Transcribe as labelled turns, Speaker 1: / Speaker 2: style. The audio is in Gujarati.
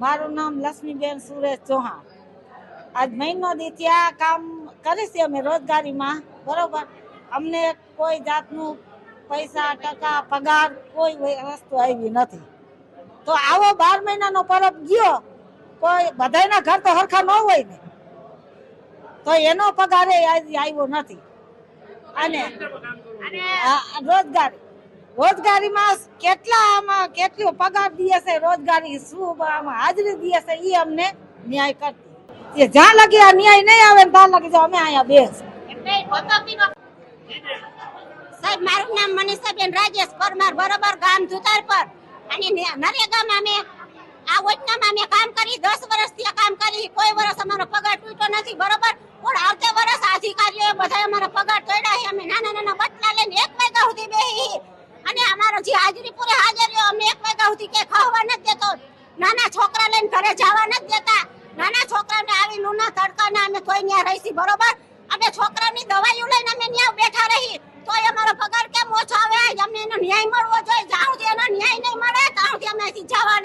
Speaker 1: મારું નામ લક્ષ્મીબેન સુરેશ ચૌહાણ. આજ મહિનો દીથી આ કામ કરીશ અમે રોજગારીમાં બરોબર? અમને કોઈ જાતનું પૈસા ટકા પગાર કોઈ વસ્તુ આવી નથી. તો આવો બાર મહિનાનો પરબ ગયો કોઈ બધાયના ઘર તો હરખા ન હોય ને. તો એનો પગાર આવ્યો નથી. અને રોજગારી. રોજગારીમાં કેટલા આમાં કેટલો પગાર દે છે, રોજગારી શું, આમાં હાજરી દે છે એ અમને ન્યાય કરતી. એ જ્યાં લગી આ ન્યાય નહીં આવે ત્યાં લગી તો અમે અહીંયા બેસ.
Speaker 2: સાહેબ, મારું નામ મનીષાબેન રાજેશ પરમાર, બરોબર, ગામ ધુતાર પર. અને નરેગામાં અમે, આ યોજનામાં અમે કામ કરી, દસ વર્ષથી કામ કરી, કોઈ વર્ષ અમારો પગાર તૂટ્યો નથી, બરોબર પણ આવતે વર્ષ અધિકારીઓએ બધા અમારા પગાર તોડ્યા છે અમે નાના નાના બટલા લઈને એક વાગ્યા સુધી બેહી અને હાજરી પૂરે હાજરીઓ અમને એક વાગ્યા સુધી કે ખાવા નથી દેતો. નાના છોકરા લઈને ઘરે જવા નથી દેતા. નાના છોકરાને આવી લૂના તડકાના અમે કોઈ ત્યાં રહીશી, બરોબર? અમે છોકરાની દવાઈઓ લઈને અમે ત્યાં બેઠા રહી. તોય અમારો પગાર કેમ ઓછો આવે? અમને એનો ન્યાય મળવો જોઈએ. જ્યાં એનો ન્યાય નહીં મળે ત્યાં અમે અહીંથી જવા